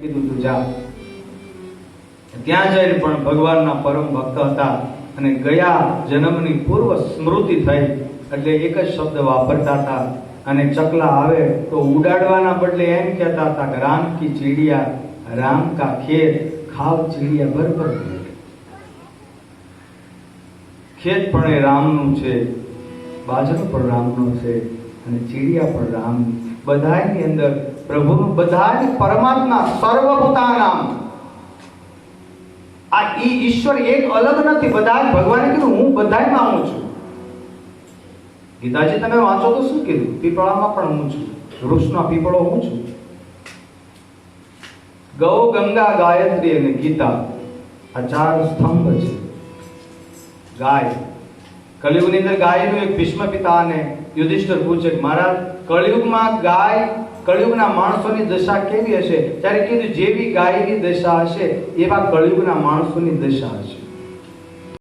કીધું તું, જા. ત્યાં જઈને પણ ભગવાનના પરમ ભક્ત હતા અને ગયા જન્મની પૂર્વ સ્મૃતિ થઈ એટલે એક જ શબ્દ વાપરતા હતા અને ચકલા આવે તો ઉડાડવાના બદલે એમ કહેતા હતા કે, રામ કી ચીડિયા, રામ કા ખેત, ખાવ ચીડિયા બરબર ખેત પણ એ રામનું છે, બાજરો પણ રામનું છે અને ચીડિયા પણ રામ બધાની અંદર પ્રભુ બધા પરમાત્મા સર્વભૂતાનામ. આ ઈશ્વર એક અલગ નથી. બધા ભગવાને કીધું, હું બધાયમાં હું છું. ગીતાજી, તમે વાંચો તો શું કીધું? પીપળામાં પણ હું છું. વૃક્ષનો પીપળો હું છું. ગૌ ગંગા ગાયત્રી અને ગીતા આ ચાર સ્તંભ છે. ગાય કળિયુગની અંદર ગાયનું એક ભીષ્મ પિતા અને યુધિષ્ઠિર પૂછે, મહારાજ, કળિયુગમાં ગાય કળિયુગના માણસોની દશા કેવી હશે? ત્યારે કીધું, જેવી ગાયની દશા હશે, એવા કળિયુગના માણસોની દશા હશે.